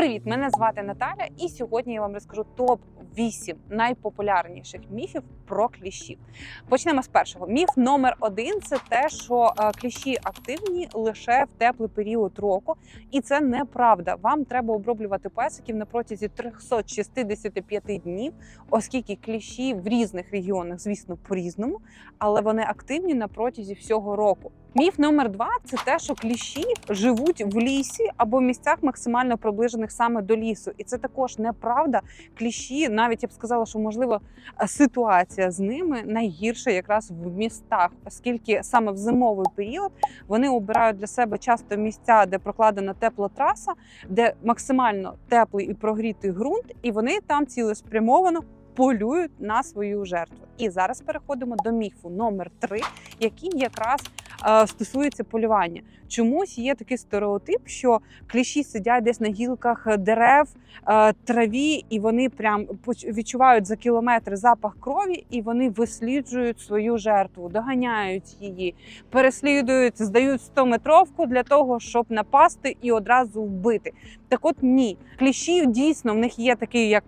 Привіт, мене звати Наталя, і сьогодні я вам розкажу топ 8 найпопулярніших міфів про кліщів. Почнемо з першого. Міф номер один це те, що е, кліщі активні лише в теплий період року, і це неправда. Вам треба оброблювати песиків на протязі 365 днів, оскільки кліщі в різних регіонах, звісно, по-різному, але вони активні на протязі всього року. Міф номер два це те, що кліщі живуть в лісі або в місцях максимально приближених саме до лісу, і це також неправда. Кліщі, навіть я б сказала, що можливо ситуація з ними найгірша якраз в містах, оскільки саме в зимовий період вони обирають для себе часто місця, де прокладена тепла траса, де максимально теплий і прогрітий ґрунт, і вони там цілеспрямовано полюють на свою жертву. І зараз переходимо до міфу номер три, який якраз стосується полювання. Чомусь є такий стереотип, що кліщі сидять десь на гілках дерев, е, траві, і вони прям відчувають за кілометри запах крові, і вони висліджують свою жертву, доганяють її, переслідують, здають 100-метровку для того, щоб напасти і одразу вбити. Так от ні, кліщі дійсно в них є такий як.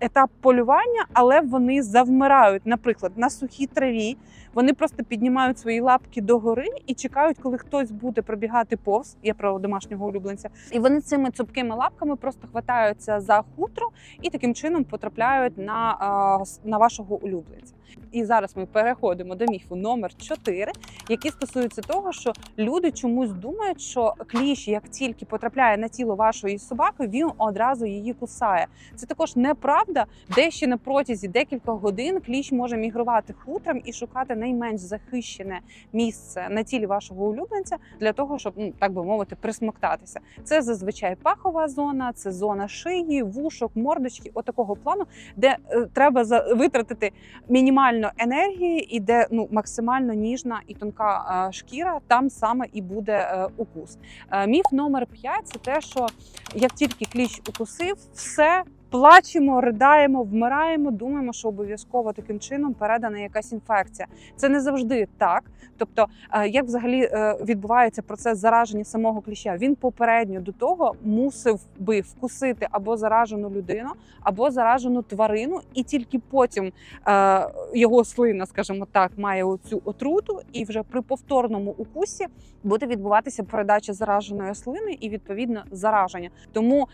Етап полювання, але вони завмирають, наприклад, на сухій траві. Вони просто піднімають свої лапки догори і чекають, коли хтось буде пробігати повз. Я про домашнього улюбленця. І вони цими цупкими лапками просто хватаються за хутро і таким чином потрапляють на, на вашого улюбленця. І зараз ми переходимо до міфу номер 4, який стосується того, що люди чомусь думають, що кліщ, як тільки потрапляє на тіло вашої собаки, він одразу її кусає. Це також неправда, де ще на протязі декількох годин кліщ може мігрувати хутром і шукати найменш захищене місце на тілі вашого улюбленця для того, щоб ну так би мовити, присмоктатися. Це зазвичай пахова зона, це зона шиї, вушок, мордочки, отакого плану, де е, треба витратити мінімально енергії, і де ну максимально ніжна і тонка е, шкіра, там саме і буде е, укус. Е, Міф номер 5 – це те, що як тільки кліщ укусив, все. Плачемо, придаємо, вмираємо, думаємо, що обов'язково таким чином передана якась інфекція. Це не завжди так. Тобто, е, як взагалі е, відбувається процес зараження самого кліща? Він попередньо до того мусив би вкусити або заражену людину, або заражену тварину, і тільки потім е, його слина, скажімо так, має оцю отруту, і вже при повторному укусі буде відбуватися передача зараженої слини і відповідно зараження. Тому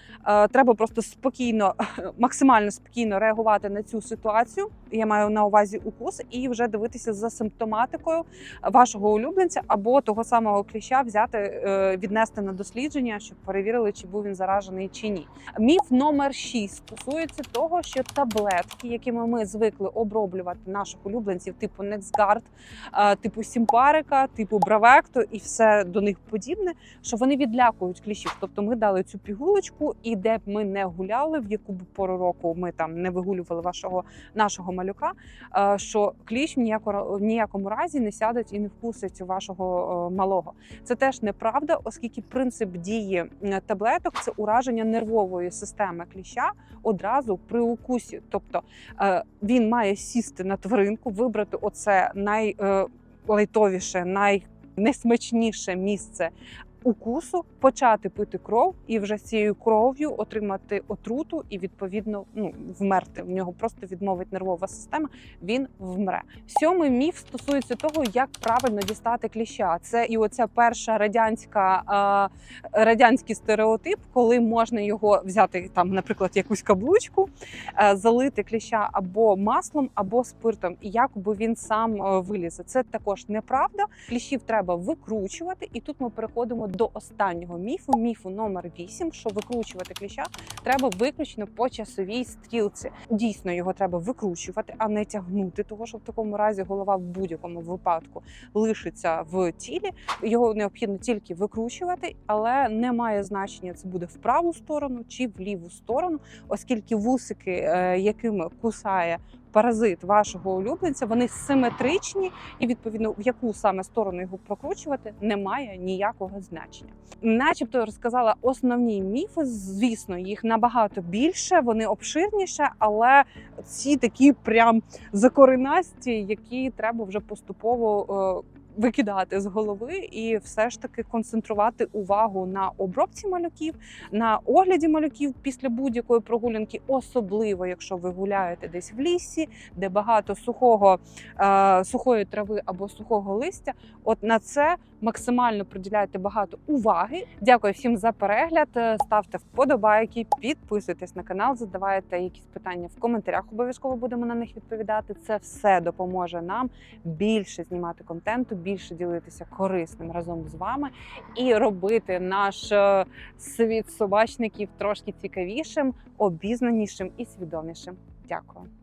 треба просто спокійно, максимально спокійно реагувати на цю ситуацію. Я маю на увазі укус, і вже дивитися за симптоматикою вашого улюбленця або того самого кліща взяти, е, віднести на дослідження, щоб перевірили, чи був він заражений чи ні. Міф номер 6 стосується того, що таблетки, якими ми звикли оброблювати наших улюбленців, типу Nexgard, е, типу Сімпарика, типу Бравекто і все до них подібне, що вони відлякують кліщів. Тобто ми дали цю пігулочку, і де б ми не гуляли, в яку б пору року ми там не вигулювали вашого нашого малюка, е, що кліщ в ніяко- в ніякому разі не сядуть і не вкусить вашого е, малого. Це теж неправда, оскільки принцип дії таблеток це ураження нервової системи кліща одразу при укусі. Тобто е, він має сісти на тваринку, вибрати оце найлайтовіше, найнесмачніше місце. Укусу почати пити кров і вже з цією кров'ю отримати отруту і відповідно ну вмерти. В нього просто відмовить нервова система. Він вмре. Сьомий міф стосується того, як правильно дістати кліща. Це і оця перша радянська радянський стереотип, коли можна його взяти там, наприклад, якусь каблучку, е, залити кліща або маслом, або спиртом, і якоби він сам е, вилізе. Це також неправда. Кліщів треба викручувати, і тут ми переходимо до останнього міфу. Міфу номер 8, що викручувати кліща треба виключно по часовій стрілці. Дійсно, його треба викручувати, а не тягнути, того що в такому разі голова в будь-якому випадку лишиться в тілі. Його необхідно тільки викручувати, але не має значення, це буде в праву сторону чи в ліву сторону, оскільки вусики, е, якими кусає паразит вашого улюбленця, вони симетричні, і відповідно в яку саме сторону його прокручувати немає ніякого значення. Начебто розказала основні міфи. Звісно, їх набагато більше, вони обширніше, але ці такі прям закоренасті, які треба вже поступово. Викидати з голови і все ж таки концентрувати увагу на обробці малюків, на огляді малюків після будь-якої прогулянки, особливо якщо ви гуляєте десь в лісі, де багато сухого е, сухої трави або сухого листя. От на це максимально приділяйте багато уваги. Дякую всім за перегляд. Е, Ставте вподобайки, підписуйтесь на канал, задавайте якісь питання в коментарях. Обов'язково будемо на них відповідати. Це все допоможе нам більше знімати контенту, більше ділитися корисним разом з вами і робити наш е, світ собачників трошки цікавішим, обізнанішим і свідомішим. Дякую.